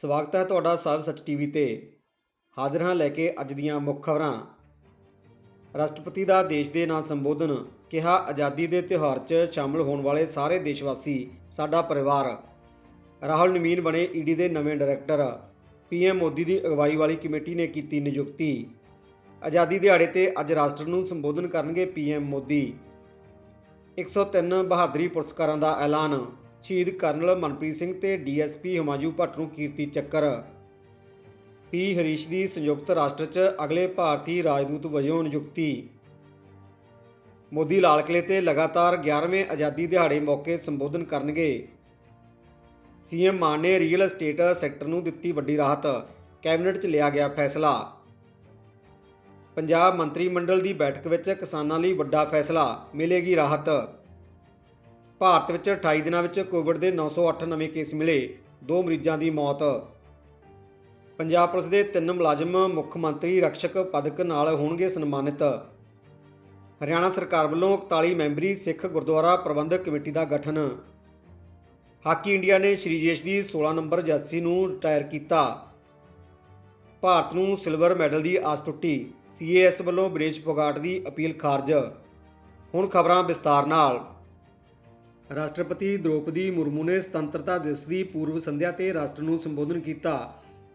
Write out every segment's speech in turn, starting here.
ਸਵਾਗਤ ਹੈ ਤੁਹਾਡਾ ਸਭ ਸੱਚ ਟੀਵੀ ਤੇ। ਹਾਜ਼ਰ ਹਾਂ ਲੈ ਕੇ ਅੱਜ ਦੀਆਂ ਮੁੱਖ ਖਬਰਾਂ। ਰਾਸ਼ਟਰਪਤੀ ਦਾ ਦੇਸ਼ ਦੇ ਨਾਂ ਸੰਬੋਧਨ ਕਿਹਾ, ਆਜ਼ਾਦੀ ਦੇ ਤਿਉਹਾਰ 'ਚ ਸ਼ਾਮਲ ਹੋਣ ਵਾਲੇ ਸਾਰੇ ਦੇਸ਼ਵਾਸੀ, ਸਾਡਾ ਪਰਿਵਾਰ। ਰਾਹੁਲ ਨਵੀਨ ਬਣੇ ਈਡੀ ਦੇ ਨਵੇਂ ਡਾਇਰੈਕਟਰ। ਪੀਐਮ ਮੋਦੀ ਦੀ ਅਗਵਾਈ ਵਾਲੀ ਕਮੇਟੀ ਨੇ ਕੀਤੀ ਨਿਯੁਕਤੀ। ਆਜ਼ਾਦੀ ਦਿਹਾੜੇ ਤੇ ਅੱਜ ਰਾਸ਼ਟਰ ਨੂੰ ਸੰਬੋਧਨ ਕਰਨਗੇ ਪੀਐਮ ਮੋਦੀ। 103 ਬਹਾਦਰੀ ਪੁਰਸਕਾਰਾਂ ਦਾ ਐਲਾਨ। ਸ਼ਹੀਦ ਕਰਨਲ ਮਨਪ੍ਰੀਤ ਸਿੰਘ ਤੇ ਡੀਐਸਪੀ ਹਮਾਜੂ ਭੱਟ ਨੂੰ ਕੀਰਤੀ ਚੱਕਰ। ਪੀ ਹਰੀਸ਼ ਦੀ ਸੰਯੁਕਤ ਰਾਸ਼ਟਰ 'ਚ ਅਗਲੇ ਭਾਰਤੀ ਰਾਜਦੂਤ ਵਜੋਂ ਨਿਯੁਕਤੀ। ਮੋਦੀ ਲਾਲ ਕਿਲੇ ਤੇ ਲਗਾਤਾਰ 11ਵੇਂ ਆਜ਼ਾਦੀ ਦਿਹਾੜੇ ਮੌਕੇ ਸੰਬੋਧਨ ਕਰਨਗੇ। ਸੀਐਮ ਮਾਨ ਨੇ ਰੀਅਲ estate ਸੈਕਟਰ ਨੂੰ ਦਿੱਤੀ ਵੱਡੀ ਰਾਹਤ। ਕੈਬਨਿਟ 'ਚ ਲਿਆ ਗਿਆ ਫੈਸਲਾ। ਪੰਜਾਬ ਮੰਤਰੀ ਮੰਡਲ ਦੀ ਬੈਠਕ ਵਿੱਚ ਕਿਸਾਨਾਂ ਲਈ ਵੱਡਾ ਫੈਸਲਾ, ਮਿਲੇਗੀ ਰਾਹਤ। ਭਾਰਤ ਵਿੱਚ 28 ਦਿਨਾਂ ਵਿੱਚ ਕੋਵਿਡ ਦੇ 908 ਨਵੇਂ ਕੇਸ ਮਿਲੇ, ਦੋ ਮਰੀਜ਼ਾਂ ਦੀ ਮੌਤ। ਪੰਜਾਬ ਪੁਲਿਸ ਦੇ ਤਿੰਨ ਮੁਲਾਜ਼ਮ ਮੁੱਖ ਮੰਤਰੀ ਰਕਸ਼ਕ ਪਦਕ ਨਾਲ ਹੋਣਗੇ ਸਨਮਾਨਿਤ। ਹਰਿਆਣਾ ਸਰਕਾਰ ਵੱਲੋਂ 41 ਮੈਂਬਰੀ ਸਿੱਖ ਗੁਰਦੁਆਰਾ ਪ੍ਰਬੰਧਕ ਕਮੇਟੀ ਦਾ ਗਠਨ। ਹਾਕੀ ਇੰਡੀਆ ਨੇ ਸ਼੍ਰੀਜੇਸ਼ ਦੀ 16 ਨੰਬਰ ਜਰਸੀ ਨੂੰ ਰਿਟਾਇਰ ਕੀਤਾ। ਭਾਰਤ ਨੂੰ ਸਿਲਵਰ ਮੈਡਲ ਦੀ ਆਸ ਟੁੱਟੀ। ਸੀਏਐਸ ਵੱਲੋਂ ਬ੍ਰੇਸ਼ ਫੋਗਾਟ ਦੀ ਅਪੀਲ ਖਾਰਜ। ਹੁਣ ਖਬਰਾਂ ਵਿਸਤਾਰ ਨਾਲ। ਰਾਸ਼ਟਰਪਤੀ ਦ੍ਰੋਪਦੀ ਮੁਰਮੂ ਨੇ ਸੁਤੰਤਰਤਾ ਦਿਵਸ ਦੀ ਪੂਰਵ ਸੰਧਿਆ ਤੇ ਰਾਸ਼ਟਰ ਨੂੰ ਸੰਬੋਧਨ ਕੀਤਾ।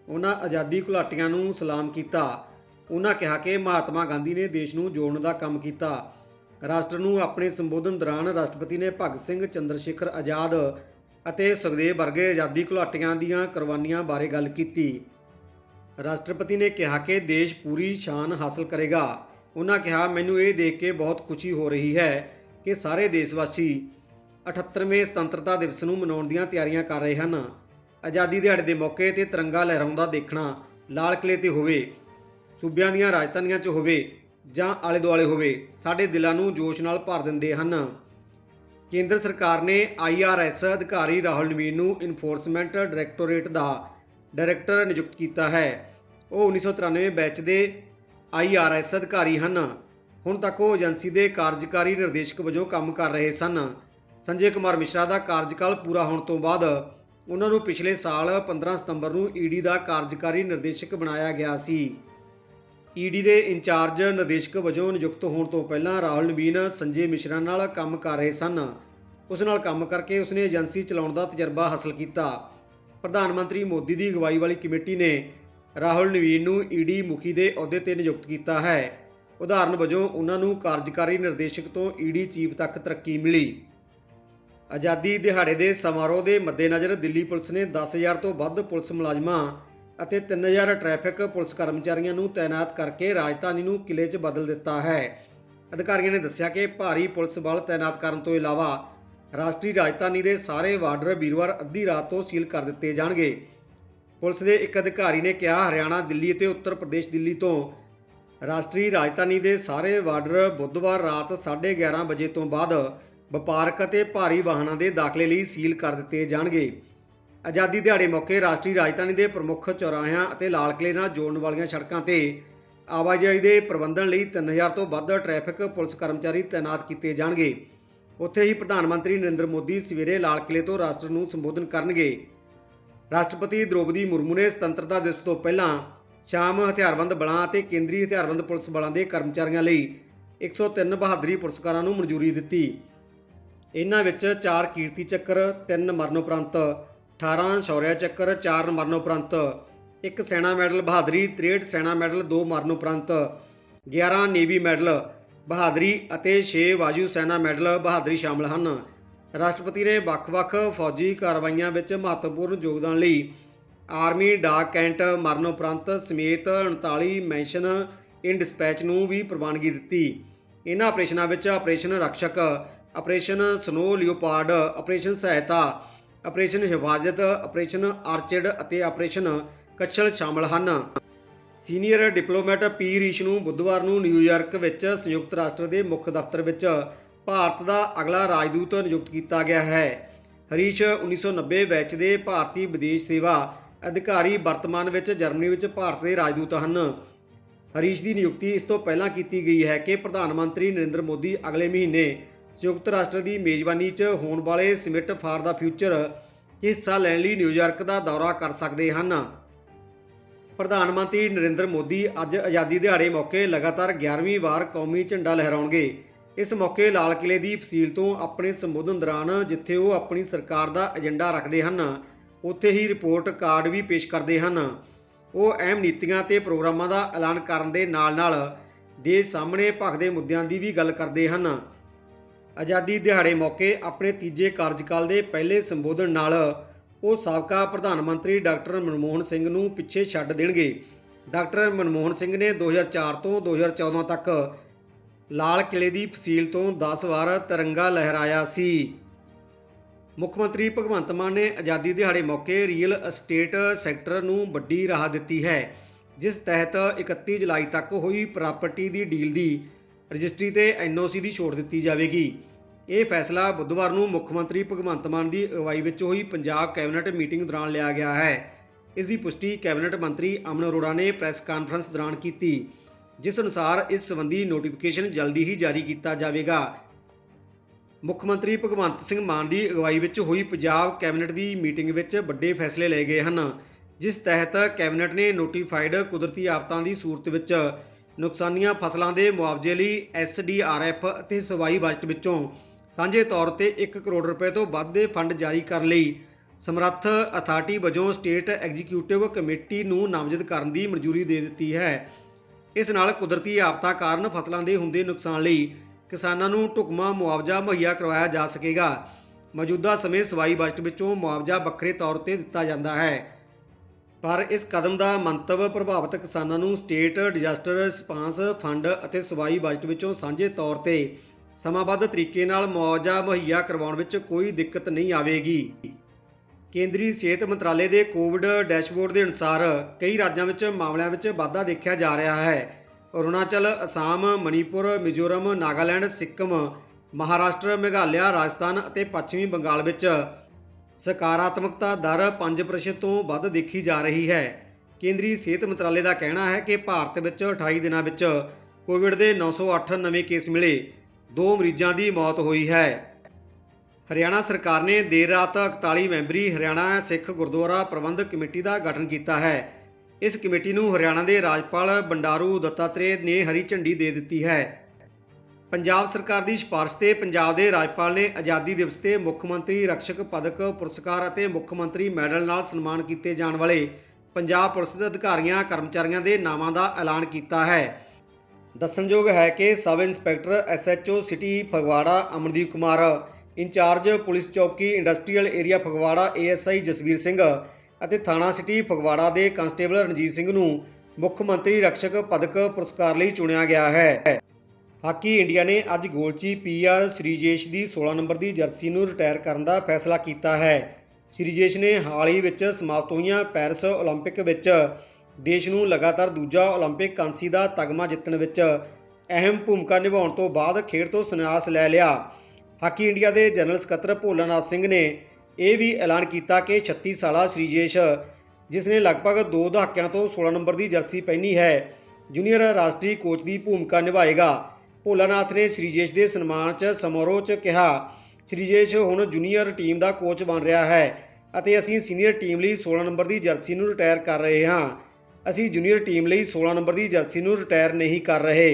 ਉਹਨਾਂ ਆਜ਼ਾਦੀ ਘੁਲਾਟੀਆਂ ਨੂੰ ਸਲਾਮ ਕੀਤਾ। ਉਹਨਾਂ ਕਿਹਾ ਕਿ ਮਹਾਤਮਾ ਗਾਂਧੀ ਨੇ ਦੇਸ਼ ਨੂੰ ਜੋੜਨ ਦਾ ਕੰਮ ਕੀਤਾ। ਰਾਸ਼ਟਰ ਨੂੰ ਆਪਣੇ ਸੰਬੋਧਨ ਦੌਰਾਨ ਰਾਸ਼ਟਰਪਤੀ ਨੇ ਭਗਤ ਸਿੰਘ ਚੰਦਰ ਸ਼ੇਖਰ ਆਜ਼ਾਦ ਅਤੇ ਸੁਖਦੇਵ ਵਰਗੇ ਆਜ਼ਾਦੀ ਘੁਲਾਟੀਆਂ ਦੀਆਂ ਕੁਰਬਾਨੀਆਂ ਬਾਰੇ ਗੱਲ ਕੀਤੀ। ਰਾਸ਼ਟਰਪਤੀ ਨੇ ਕਿਹਾ ਕਿ ਦੇਸ਼ ਪੂਰੀ ਸ਼ਾਨ ਹਾਸਲ ਕਰੇਗਾ। ਉਹਨਾਂ ਕਿਹਾ, ਮੈਨੂੰ ਇਹ ਦੇਖ ਕੇ ਬਹੁਤ ਖੁਸ਼ੀ ਹੋ ਰਹੀ ਹੈ ਕਿ ਸਾਰੇ ਦੇਸ਼ਵਾਸੀ 78ਵੇਂ ਸੁਤੰਤਰਤਾ ਦਿਵਸ ਨੂੰ ਮਨਾਉਣ ਦੀਆਂ ਤਿਆਰੀਆਂ ਕਰ ਰਹੇ ਹਨ। ਆਜ਼ਾਦੀ ਦਿਹਾੜੇ ਦੇ ਮੌਕੇ ਤੇ ਤਿਰੰਗਾ ਲਹਿਰਾਉਂਦਾ ਦੇਖਣਾ ਲਾਲ ਕਿਲੇ ਤੇ ਹੋਵੇ, ਸੂਬਿਆਂ ਦੀਆਂ ਰਾਜਧਾਨੀਆਂ 'ਚ ਹੋਵੇ ਜਾਂ ਆਲੇ ਦੁਆਲੇ ਹੋਵੇ, ਸਾਡੇ ਦਿਲਾਂ ਨੂੰ ਜੋਸ਼ ਨਾਲ ਭਰ ਦਿੰਦੇ ਹਨ। ਕੇਂਦਰ ਸਰਕਾਰ ਨੇ ਆਈਆਰਐਸ ਅਧਿਕਾਰੀ ਰਾਹੁਲ ਨਵੀਨ ਨੂੰ ਇਨਫੋਰਸਮੈਂਟ ਡਾਇਰੈਕਟੋਰੇਟ ਦਾ ਡਾਇਰੈਕਟਰ ਨਿਯੁਕਤ ਕੀਤਾ ਹੈ। ਉਹ 1993 ਬੈਚ ਦੇ ਆਈਆਰਐਸ ਅਧਿਕਾਰੀ ਹਨ। ਹੁਣ ਤੱਕ ਉਹ ਏਜੰਸੀ ਦੇ ਕਾਰਜਕਾਰੀ ਨਿਰਦੇਸ਼ਕ ਵਜੋਂ ਕੰਮ ਕਰ ਰਹੇ ਸਨ। ਸੰਜੇ ਕੁਮਾਰ ਮਿਸ਼ਰਾ ਦਾ ਕਾਰਜਕਾਲ ਪੂਰਾ ਹੋਣ ਤੋਂ ਬਾਅਦ ਉਹਨਾਂ ਨੂੰ ਪਿਛਲੇ ਸਾਲ 15 ਸਤੰਬਰ ਨੂੰ ਈਡੀ ਦਾ ਕਾਰਜਕਾਰੀ ਨਿਰਦੇਸ਼ਕ ਬਣਾਇਆ ਗਿਆ ਸੀ। ਈਡੀ ਦੇ ਇੰਚਾਰਜ ਨਿਰਦੇਸ਼ਕ ਵਜੋਂ ਨਿਯੁਕਤ ਹੋਣ ਤੋਂ ਪਹਿਲਾਂ ਰਾਹੁਲ ਨਵੀਨ ਸੰਜੇ ਮਿਸ਼ਰਾ ਨਾਲ ਕੰਮ ਕਰ ਰਹੇ ਸਨ। ਉਸ ਨਾਲ ਕੰਮ ਕਰਕੇ ਉਸਨੇ ਏਜੰਸੀ ਚਲਾਉਣ ਦਾ ਤਜਰਬਾ ਹਾਸਲ ਕੀਤਾ। ਪ੍ਰਧਾਨ ਮੰਤਰੀ ਮੋਦੀ ਦੀ ਅਗਵਾਈ ਵਾਲੀ ਕਮੇਟੀ ਨੇ ਰਾਹੁਲ ਨਵੀਨ ਨੂੰ ਈਡੀ ਮੁਖੀ ਦੇ ਅਹੁਦੇ ਤੇ ਨਿਯੁਕਤ ਕੀਤਾ ਹੈ। ਉਦਾਹਰਨ ਵਜੋਂ, ਉਹਨਾਂ ਨੂੰ ਕਾਰਜਕਾਰੀ ਨਿਰਦੇਸ਼ਕ ਤੋਂ ਈਡੀ ਚੀਫ ਤੱਕ ਤਰੱਕੀ ਮਿਲੀ। ਆਜ਼ਾਦੀ ਦਿਹਾੜੇ ਦੇ ਸਮਾਰੋਹ ਦੇ ਮੱਦੇਨਜ਼ਰ ਦਿੱਲੀ ਪੁਲਿਸ ਨੇ 10000 ਤੋਂ ਵੱਧ ਪੁਲਿਸ ਮੁਲਾਜ਼ਮਾਂ ਅਤੇ 3000 ਟ੍ਰੈਫਿਕ ਪੁਲਿਸ ਕਰਮਚਾਰੀਆਂ ਨੂੰ ਤਾਇਨਾਤ ਕਰਕੇ ਰਾਜਧਾਨੀ ਨੂੰ ਕਿਲੇ 'ਚ ਬਦਲ ਦਿੱਤਾ ਹੈ। ਅਧਿਕਾਰੀਆਂ ਨੇ ਦੱਸਿਆ ਕਿ ਭਾਰੀ ਪੁਲਿਸ ਬਲ ਤਾਇਨਾਤ ਕਰਨ ਤੋਂ ਇਲਾਵਾ ਰਾਸ਼ਟਰੀ ਰਾਜਧਾਨੀ ਦੇ ਸਾਰੇ ਬਾਰਡਰ ਵੀਰਵਾਰ ਅੱਧੀ ਰਾਤ ਤੋਂ ਸੀਲ ਕਰ ਦਿੱਤੇ ਜਾਣਗੇ। ਪੁਲਿਸ ਦੇ ਇੱਕ ਅਧਿਕਾਰੀ ਨੇ ਕਿਹਾ, ਹਰਿਆਣਾ, ਦਿੱਲੀ ਅਤੇ ਉੱਤਰ ਪ੍ਰਦੇਸ਼ ਦਿੱਲੀ ਤੋਂ ਰਾਸ਼ਟਰੀ ਰਾਜਧਾਨੀ ਦੇ ਸਾਰੇ ਬਾਰਡਰ ਬੁੱਧਵਾਰ ਰਾਤ 11:30 ਵਜੇ ਤੋਂ ਬਾਅਦ ਵਪਾਰਕ ਅਤੇ ਭਾਰੀ ਵਾਹਨਾਂ ਦੇ ਦਾਖਲੇ ਲਈ ਸੀਲ ਕਰ ਦਿੱਤੇ ਜਾਣਗੇ। ਆਜ਼ਾਦੀ ਦਿਹਾੜੇ ਮੌਕੇ ਰਾਸ਼ਟਰੀ ਰਾਜਧਾਨੀ ਦੇ ਪ੍ਰਮੁੱਖ ਚੌਰਾਹਿਆਂ ਅਤੇ ਲਾਲ ਕਿਲੇ ਨਾਲ ਜੋੜਨ ਵਾਲੀਆਂ ਸੜਕਾਂ ਤੇ ਆਵਾਜਾਈ ਦੇ ਪ੍ਰਬੰਧਨ ਲਈ 3000 ਤੋਂ ਵੱਧ ਟ੍ਰੈਫਿਕ ਪੁਲਿਸ ਕਰਮਚਾਰੀ ਤਾਇਨਾਤ ਕੀਤੇ ਜਾਣਗੇ। ਉੱਥੇ ਹੀ ਪ੍ਰਧਾਨ ਮੰਤਰੀ ਨਰਿੰਦਰ ਮੋਦੀ ਸਵੇਰੇ ਲਾਲ ਕਿਲੇ ਤੋਂ ਰਾਸ਼ਟਰ ਨੂੰ ਸੰਬੋਧਨ ਕਰਨਗੇ। ਰਾਸ਼ਟਰਪਤੀ ਦ੍ਰੋਪਦੀ ਮੁਰਮੂ ਨੇ ਸੁਤੰਤਰਤਾ ਦਿਵਸ ਤੋਂ ਪਹਿਲਾਂ ਸ਼ਾਮ ਹਥਿਆਰਬੰਦ ਬਲਾਂ ਅਤੇ ਕੇਂਦਰੀ ਹਥਿਆਰਬੰਦ ਪੁਲਿਸ ਬਲਾਂ ਦੇ ਕਰਮਚਾਰੀਆਂ ਲਈ 103 ਬਹਾਦਰੀ ਪੁਰਸਕਾਰਾਂ ਨੂੰ ਮਨਜ਼ੂਰੀ ਦਿੱਤੀ। ਇਹਨਾਂ ਵਿੱਚ 4 ਕੀਰਤੀ ਚੱਕਰ 3 ਮਰਨੋਪਰੰਤ 18 ਸ਼ੌਰਿਆ ਚੱਕਰ 4 ਮਰਨੋਪਰੰਤ, ਇੱਕ ਸੈਨਾ ਮੈਡਲ ਬਹਾਦਰੀ 63 ਸੈਨਾ ਮੈਡਲ 2 ਮਰਨੋਪਰੰਤ 11 ਨੇਵੀ ਮੈਡਲ ਬਹਾਦਰੀ ਅਤੇ 6 ਵਾਯੂ ਸੈਨਾ ਮੈਡਲ ਬਹਾਦਰੀ ਸ਼ਾਮਲ ਹਨ। ਰਾਸ਼ਟਰਪਤੀ ਨੇ ਵੱਖ-ਵੱਖ ਫੌਜੀ ਕਾਰਵਾਈਆਂ ਵਿੱਚ ਮਹੱਤਵਪੂਰਨ ਯੋਗਦਾਨ ਲਈ ਆਰਮੀ ਡਾਕ ਕੈਂਟ ਮਰਨੋਪਰੰਤ ਸਮੇਤ 39 ਮੈਂਸ਼ਨ ਇਨ ਡਿਸਪੈਚ ਨੂੰ ਵੀ ਪ੍ਰਵਾਨਗੀ ਦਿੱਤੀ। ਇਹਨਾਂ ਆਪਰੇਸ਼ਨਾਂ ਵਿੱਚ operation Rakshak operation snow leopard, operation Sahayata, operation Hifazat, operation orchid ਅਤੇ ਆਪਰੇਸ਼ਨ ਕੱਛਲ ਸ਼ਾਮਲ ਹਨ। ਸੀਨੀਅਰ ਡਿਪਲੋਮੈਟ ਪੀ ਰੀਸ਼ ਨੂੰ ਬੁੱਧਵਾਰ ਨੂੰ ਨਿਊਯਾਰਕ ਵਿੱਚ ਸੰਯੁਕਤ ਰਾਸ਼ਟਰ ਦੇ ਮੁੱਖ ਦਫ਼ਤਰ ਵਿੱਚ ਭਾਰਤ ਦਾ ਅਗਲਾ ਰਾਜਦੂਤ ਨਿਯੁਕਤ ਕੀਤਾ ਗਿਆ ਹੈ। ਹਰੀਸ਼ 1990 ਵਿੱਚ ਦੇ ਭਾਰਤੀ ਵਿਦੇਸ਼ ਸੇਵਾ ਅਧਿਕਾਰੀ ਵਰਤਮਾਨ ਵਿੱਚ ਜਰਮਨੀ ਵਿੱਚ ਭਾਰਤ ਦੇ ਰਾਜਦੂਤ ਹਨ। ਹਰੀਸ਼ ਦੀ ਨਿਯੁਕਤੀ ਇਸ ਤੋਂ ਪਹਿਲਾਂ ਕੀਤੀ ਗਈ ਹੈ ਕਿ ਪ੍ਰਧਾਨ ਮੰਤਰੀ ਨਰਿੰਦਰ ਮੋਦੀ ਅਗਲੇ ਮਹੀਨੇ ਸੰਯੁਕਤ ਰਾਸ਼ਟਰ ਦੀ ਮੇਜ਼ਬਾਨੀ 'ਚ ਹੋਣ ਵਾਲੇ ਸਮਿਟ ਫਾਰ ਦਾ ਫਿਊਚਰ 'ਚ ਹਿੱਸਾ ਲੈਣ ਲਈ ਨਿਊਯਾਰਕ ਦਾ ਦੌਰਾ ਕਰ ਸਕਦੇ ਹਨ। ਪ੍ਰਧਾਨ ਮੰਤਰੀ ਨਰਿੰਦਰ ਮੋਦੀ ਅੱਜ ਆਜ਼ਾਦੀ ਦਿਹਾੜੇ ਮੌਕੇ ਲਗਾਤਾਰ 11ਵੀਂ ਵਾਰ ਕੌਮੀ ਝੰਡਾ ਲਹਿਰਾਉਣਗੇ। ਇਸ ਮੌਕੇ ਲਾਲ ਕਿਲੇ ਦੀ ਫਸੀਲ ਤੋਂ ਆਪਣੇ ਸੰਬੋਧਨ ਦੌਰਾਨ ਜਿੱਥੇ ਉਹ ਆਪਣੀ ਸਰਕਾਰ ਦਾ ਏਜੰਡਾ ਰੱਖਦੇ ਹਨ, ਉੱਥੇ ਹੀ ਰਿਪੋਰਟ ਕਾਰਡ ਵੀ ਪੇਸ਼ ਕਰਦੇ ਹਨ। ਉਹ ਅਹਿਮ ਨੀਤੀਆਂ ਤੇ ਪ੍ਰੋਗਰਾਮਾਂ ਦਾ ਐਲਾਨ ਕਰਨ ਦੇ ਨਾਲ-ਨਾਲ ਦੇਸ਼ ਸਾਹਮਣੇ ਭਖਦੇ ਮੁੱਦਿਆਂ ਦੀ ਵੀ ਗੱਲ ਕਰਦੇ ਹਨ। ਆਜ਼ਾਦੀ ਦਿਹਾੜੇ ਮੌਕੇ ਆਪਣੇ ਤੀਜੇ ਕਾਰਜਕਾਲ ਦੇ ਪਹਿਲੇ ਸੰਬੋਧਨ ਨਾਲ ਉਹ ਸਾਬਕਾ ਪ੍ਰਧਾਨ ਮੰਤਰੀ ਡਾਕਟਰ ਮਨਮੋਹਨ ਸਿੰਘ ਨੂੰ ਪਿੱਛੇ ਛੱਡ ਦੇਣਗੇ। ਡਾਕਟਰ ਮਨਮੋਹਨ ਸਿੰਘ ਨੇ 2004 ਤੋਂ 2014 ਤੱਕ ਲਾਲ ਕਿਲੇ ਦੀ ਫਸੀਲ ਤੋਂ 10 ਵਾਰ ਤਿਰੰਗਾ ਲਹਿਰਾਇਆ ਸੀ। ਮੁੱਖ ਮੰਤਰੀ ਭਗਵੰਤ ਮਾਨ ਨੇ ਆਜ਼ਾਦੀ ਦਿਹਾੜੇ ਮੌਕੇ ਰੀਅਲ ਅਸਟੇਟ ਸੈਕਟਰ ਨੂੰ ਵੱਡੀ ਰਾਹ ਦਿੱਤੀ ਹੈ, ਜਿਸ ਤਹਿਤ 31 ਜੁਲਾਈ ਤੱਕ ਹੋਈ ਪ੍ਰਾਪਰਟੀ ਦੀ ਡੀਲ ਦੀ ਰਜਿਸਟਰੀ ਤੇ ਐਨਓਸੀ ਦੀ ਛੋਟ ਦਿੱਤੀ ਜਾਵੇਗੀ। ਇਹ ਫੈਸਲਾ ਬੁੱਧਵਾਰ ਨੂੰ ਮੁੱਖ ਮੰਤਰੀ ਭਗਵੰਤ ਮਾਨ ਦੀ ਅਗਵਾਈ ਵਿੱਚ ਹੋਈ ਪੰਜਾਬ ਕੈਬਨਿਟ ਮੀਟਿੰਗ ਦੌਰਾਨ ਲਿਆ ਗਿਆ ਹੈ। ਇਸ ਦੀ ਪੁਸ਼ਟੀ ਕੈਬਨਿਟ ਮੰਤਰੀ ਅਮਨ ਅਰੋੜਾ ਨੇ ਪ੍ਰੈਸ ਕਾਨਫਰੰਸ ਦੌਰਾਨ ਕੀਤੀ, ਜਿਸ ਅਨੁਸਾਰ ਇਸ ਸੰਬੰਧੀ ਨੋਟੀਫਿਕੇਸ਼ਨ ਜਲਦੀ ਹੀ ਜਾਰੀ ਕੀਤਾ ਜਾਵੇਗਾ। ਮੁੱਖ ਮੰਤਰੀ ਭਗਵੰਤ ਸਿੰਘ ਮਾਨ ਦੀ ਅਗਵਾਈ ਵਿੱਚ ਹੋਈ ਪੰਜਾਬ ਕੈਬਨਿਟ ਦੀ ਮੀਟਿੰਗ ਵਿੱਚ ਵੱਡੇ ਫੈਸਲੇ ਲਏ ਗਏ ਹਨ, ਜਿਸ ਤਹਿਤ ਕੈਬਨਿਟ ਨੇ ਨੋਟੀਫਾਈਡ ਕੁਦਰਤੀ ਆਫਤਾਂ ਦੀ ਸੂਰਤ ਵਿੱਚ ਨੁਕਸਾਨੀਆਂ ਫਸਲਾਂ ਦੇ ਮੁਆਵਜ਼ੇ ਲਈ ਐਸਡੀਆਰਐਫ ਅਤੇ ਸਵਾਈ ਬਜਟ ਵਿੱਚੋਂ ਸਾਂਝੇ ਤੌਰ ਤੇ 1 ਕਰੋੜ ਰੁਪਏ ਤੋਂ ਵੱਧ ਦੇ ਫੰਡ ਜਾਰੀ ਕਰਨ ਲਈ। ਸਮਰੱਥ ਅਥਾਰਟੀ ਵਜੋਂ ਸਟੇਟ ਐਗਜ਼ੀਕਿਊਟਿਵ ਕਮੇਟੀ ਨੂੰ ਨਾਮਜ਼ਦ ਕਰਨ ਦੀ ਮਨਜ਼ੂਰੀ ਦੇ ਦਿੱਤੀ ਹੈ। ਇਸ ਨਾਲ ਕੁਦਰਤੀ ਆਫਤਾਂ ਕਾਰਨ ਫਸਲਾਂ ਦੇ ਹੁੰਦੇ ਨੁਕਸਾਨ ਲਈ ਕਿਸਾਨਾਂ ਨੂੰ ਢੁਕਵਾਂ ਮੁਆਵਜ਼ਾ ਮੁਹੱਈਆ ਕਰਵਾਇਆ ਜਾ ਸਕੇਗਾ। ਮੌਜੂਦਾ ਸਮੇਂ ਸਵਾਈ ਬਜਟ ਵਿੱਚੋਂ ਮੁਆਵਜ਼ਾ ਵੱਖਰੇ ਤੌਰ ਤੇ ਦਿੱਤਾ ਜਾਂਦਾ ਹੈ। ਪਰ ਇਸ ਕਦਮ ਦਾ ਮੰਤਵ ਪ੍ਰਭਾਵਿਤ ਕਿਸਾਨਾਂ ਨੂੰ ਸਟੇਟ ਡਿਜ਼ਾਸਟਰ ਰਿਸਪਾਂਸ ਫੰਡ ਅਤੇ ਸਵਾਈ ਬਜਟ ਵਿੱਚੋਂ ਸਾਂਝੇ ਤੌਰ ਤੇ ਸਮਾਬੱਧ ਤਰੀਕੇ ਨਾਲ ਮੁਆਵਜ਼ਾ ਮੁਹੱਈਆ ਕਰਵਾਉਣ ਵਿੱਚ ਕੋਈ ਦਿੱਕਤ ਨਹੀਂ ਆਵੇਗੀ। ਕੇਂਦਰੀ ਸਿਹਤ ਮੰਤਰਾਲੇ ਦੇ ਕੋਵਿਡ ਡੈਸ਼ਬੋਰਡ ਦੇ ਅਨੁਸਾਰ ਕਈ ਰਾਜਾਂ ਵਿੱਚ ਮਾਮਲਿਆਂ ਵਿੱਚ ਵਾਧਾ ਦੇਖਿਆ ਜਾ ਰਿਹਾ ਹੈ। ਅਰੁਣਾਚਲ, ਅਸਾਮ, ਮਣੀਪੁਰ, ਮਿਜ਼ੋਰਮ, ਨਾਗਾਲੈਂਡ, ਸਿੱਕਮ, ਮਹਾਰਾਸ਼ਟਰ, ਮੇਘਾਲਿਆ, ਰਾਜਸਥਾਨ ਅਤੇ ਪੱਛਮੀ ਬੰਗਾਲ ਵਿੱਚ ਸਕਾਰਾਤਮਕਤਾ ਦਰ 5% ਤੋਂ ਵੱਧ ਦੇਖੀ ਜਾ ਰਹੀ ਹੈ। ਕੇਂਦਰੀ ਸਿਹਤ ਮੰਤਰਾਲੇ ਦਾ ਕਹਿਣਾ ਹੈ ਕਿ ਭਾਰਤ ਵਿੱਚ 28 ਦਿਨਾਂ ਵਿੱਚ ਕੋਵਿਡ ਦੇ 908 ਨਵੇਂ ਕੇਸ ਮਿਲੇ। ਦੋ ਮਰੀਜ਼ਾਂ ਦੀ ਮੌਤ ਹੋਈ ਹੈ। ਹਰਿਆਣਾ ਸਰਕਾਰ ਨੇ ਦੇਰ ਰਾਤ 41 ਮੈਂਬਰੀ ਹਰਿਆਣਾ ਸਿੱਖ ਗੁਰਦੁਆਰਾ ਪ੍ਰਬੰਧਕ ਕਮੇਟੀ ਦਾ ਗਠਨ ਕੀਤਾ ਹੈ। ਇਸ ਕਮੇਟੀ ਨੂੰ ਹਰਿਆਣਾ ਦੇ ਰਾਜਪਾਲ ਬੰਡਾਰੂ ਦੱਤਾਤਰੇయ ਨੇ ਹਰੀ ਝੰਡੀ ਦੇ ਦਿੱਤੀ ਹੈ। ਪੰਜਾਬ ਸਰਕਾਰ ਦੀ ਸਿਫਾਰਿਸ਼ ਤੇ ਪੰਜਾਬ ਦੇ ਰਾਜਪਾਲ ਨੇ ਆਜ਼ਾਦੀ ਦਿਵਸ ਤੇ ਮੁੱਖ ਮੰਤਰੀ ਰਕਸ਼ਕ ਪਦਕ, ਪੁਰਸਕਾਰ ਅਤੇ ਮੁੱਖ ਮੰਤਰੀ ਮੈਡਲ ਨਾਲ ਸਨਮਾਨ ਕੀਤੇ ਜਾਣ ਵਾਲੇ ਪੰਜਾਬ ਪੁਲਿਸ ਦੇ ਅਧਿਕਾਰੀਆਂ, ਕਰਮਚਾਰੀਆਂ ਦੇ ਨਾਵਾਂ ਦਾ ਐਲਾਨ ਕੀਤਾ ਹੈ। ਦੱਸਣਯੋਗ ਹੈ ਕਿ sub inspector SHO city Phagwara Amandeep Kumar, incharge police ਚੌਕੀ industrial area Phagwara ASI Jasvir Singh ਅਤੇ ਥਾਣਾ ਸਿਟੀ ਫਗਵਾੜਾ ਦੇ ਕਾਂਸਟੇਬਲ ਰਣਜੀਤ ਸਿੰਘ ਨੂੰ ਮੁੱਖ ਮੰਤਰੀ ਰਕਸ਼ਕ ਪਦਕ, ਪੁਰਸਕਾਰ ਲਈ ਚੁਣਿਆ ਗਿਆ ਹੈ। ਹਾਕੀ ਇੰਡੀਆ ਨੇ ਅੱਜ ਗੋਲਚੀ ਪੀਆਰ ਸ੍ਰੀਜੇਸ਼ ਦੀ 16 ਨੰਬਰ ਦੀ ਜਰਸੀ ਨੂੰ ਰਿਟਾਇਰ ਕਰਨ ਦਾ ਫੈਸਲਾ ਕੀਤਾ ਹੈ ਸ੍ਰੀਜੇਸ਼ ਨੇ ਹਾਲ ਹੀ ਵਿੱਚ ਸਮਾਪਤ ਹੋਈਆਂ ਪੈਰਿਸ 올림픽 ਵਿੱਚ ਦੇਸ਼ ਨੂੰ ਲਗਾਤਾਰ ਦੂਜਾ 올림픽 ਕਾਂਸੀ ਦਾ ਤਗਮਾ ਜਿੱਤਣ ਵਿੱਚ ਅਹਿਮ ਭੂਮਿਕਾ ਨਿਭਾਉਣ ਤੋਂ ਬਾਅਦ ਖੇਡ ਤੋਂ ਸੰਨਿਆਸ ਲੈ ਲਿਆ ਹਾਕੀ ਇੰਡੀਆ ਦੇ ਜਨਰਲ ਸਕੱਤਰ ਭੋਲਾਨਾਥ ਸਿੰਘ ਨੇ ਇਹ ਵੀ ਐਲਾਨ ਕੀਤਾ ਕਿ 36 ਸਾਲਾ ਸ੍ਰੀਜੇਸ਼ ਜਿਸ ਨੇ ਲਗਭਗ 2 ਦਹਾਕਿਆਂ ਤੋਂ 16 ਨੰਬਰ ਦੀ ਜਰਸੀ ਪਹਿਨੀ ਹੈ ਜੂਨੀਅਰ ਰਾਸ਼ਟਰੀ ਕੋਚ ਦੀ ਭੂਮਿਕਾ ਨਿਭਾਏਗਾ ਭੋਲਾਨਾਥ ਨੇ ਸ੍ਰੀਜੇਸ਼ ਦੇ ਸਨਮਾਨ 'ਚ ਸਮਾਰੋਹ 'ਚ ਕਿਹਾ ਸ੍ਰੀਜੇਸ਼ ਹੁਣ ਜੂਨੀਅਰ ਟੀਮ ਦਾ ਕੋਚ ਬਣ ਰਿਹਾ ਹੈ ਅਤੇ ਅਸੀਂ ਸੀਨੀਅਰ ਟੀਮ ਲਈ 16 ਨੰਬਰ ਦੀ ਜਰਸੀ ਨੂੰ ਰਿਟਾਇਰ ਕਰ ਰਹੇ ਹਾਂ ਅਸੀਂ ਜੂਨੀਅਰ ਟੀਮ ਲਈ 16 ਨੰਬਰ ਦੀ ਜਰਸੀ ਨੂੰ ਰਿਟਾਇਰ ਨਹੀਂ ਕਰ ਰਹੇ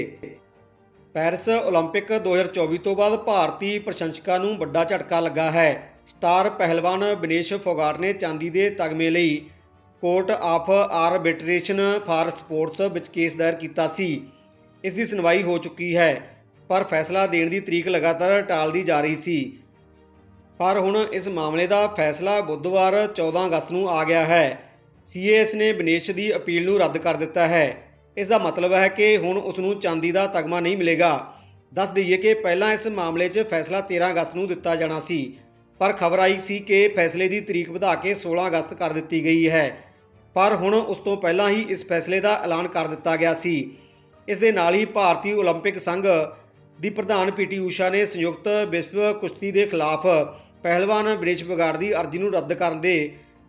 ਪੈਰਿਸ 올림픽 2024 ਤੋਂ ਬਾਅਦ ਭਾਰਤੀ ਪ੍ਰਸ਼ੰਸਕਾਂ ਨੂੰ ਵੱਡਾ ਝਟਕਾ ਲੱਗਾ ਹੈ ਸਟਾਰ ਪਹਿਲਵਾਨ ਬਿਨੇਸ਼ ਫੋਗਾਟ ਨੇ ਚਾਂਦੀ ਦੇ ਤਗਮੇ ਲਈ court of arbitration for sports ਵਿੱਚ ਕੇਸ ਦਾਇਰ ਕੀਤਾ ਸੀ ਇਸ ਦੀ ਸੁਣਵਾਈ ਹੋ ਚੁੱਕੀ ਹੈ, ਪਰ ਫੈਸਲਾ ਦੇਣ ਦੀ ਤਰੀਕ ਲਗਾਤਾਰ ਟਾਲਦੀ ਜਾ ਰਹੀ ਸੀ। ਪਰ ਹੁਣ ਇਸ ਮਾਮਲੇ ਦਾ ਫੈਸਲਾ ਬੁੱਧਵਾਰ 14 ਅਗਸਤ ਨੂੰ ਆ ਗਿਆ ਹੈ। ਸੀਏਐਸ ਨੇ ਬਿਨੇਸ਼ ਦੀ ਅਪੀਲ ਨੂੰ ਰੱਦ ਕਰ ਦਿੱਤਾ ਹੈ। ਇਸ ਦਾ ਮਤਲਬ ਹੈ ਕਿ ਹੁਣ ਉਸ ਨੂੰ ਚਾਂਦੀ ਦਾ ਤਗਮਾ ਨਹੀਂ ਮਿਲੇਗਾ। ਦੱਸ ਦਈਏ ਕਿ ਪਹਿਲਾਂ ਇਸ ਮਾਮਲੇ 'ਚ ਫੈਸਲਾ 13 ਅਗਸਤ ਨੂੰ ਦਿੱਤਾ ਜਾਣਾ ਸੀ, ਪਰ ਖਬਰ ਆਈ ਸੀ ਕਿ ਫੈਸਲੇ ਦੀ ਤਰੀਕ ਵਧਾ ਕੇ 16 ਅਗਸਤ ਕਰ ਦਿੱਤੀ ਗਈ ਹੈ। ਪਰ ਹੁਣ ਉਸ ਤੋਂ ਪਹਿਲਾਂ ਹੀ ਇਸ ਫੈਸਲੇ ਦਾ ਐਲਾਨ ਕਰ ਦਿੱਤਾ ਗਿਆ ਸੀ। ਇਸ ਦੇ ਨਾਲ ਹੀ ਭਾਰਤੀ 올림픽 ਸੰਘ ਦੀ ਪ੍ਰਧਾਨ ਪੀਟੀ ਊਸ਼ਾ ਨੇ ਸੰਯੁਕਤ ਵਿਸ਼ਵ ਕੁਸ਼ਤੀ ਦੇ ਖਿਲਾਫ ਪਹਿਲਵਾਨ ਬ੍ਰਿਜ ਬਗਾੜ ਦੀ ਅਰਜ਼ੀ ਨੂੰ ਰੱਦ ਕਰਨ ਦੇ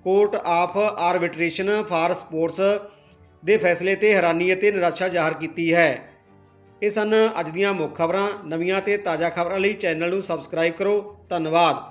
court of arbitration for sports ਦੇ ਫੈਸਲੇ ਤੇ ਹੈਰਾਨੀ ਅਤੇ ਨਿਰਾਸ਼ਾ ਜ਼ਾਹਰ ਕੀਤੀ ਹੈ ਇਹ ਸਨ ਅੱਜ ਦੀਆਂ ਮੁੱਖ ਖਬਰਾਂ ਨਵੀਆਂ ਤੇ ਤਾਜ਼ਾ ਖਬਰਾਂ ਲਈ ਚੈਨਲ ਨੂੰ ਸਬਸਕ੍ਰਾਈਬ ਕਰੋ ਧੰਨਵਾਦ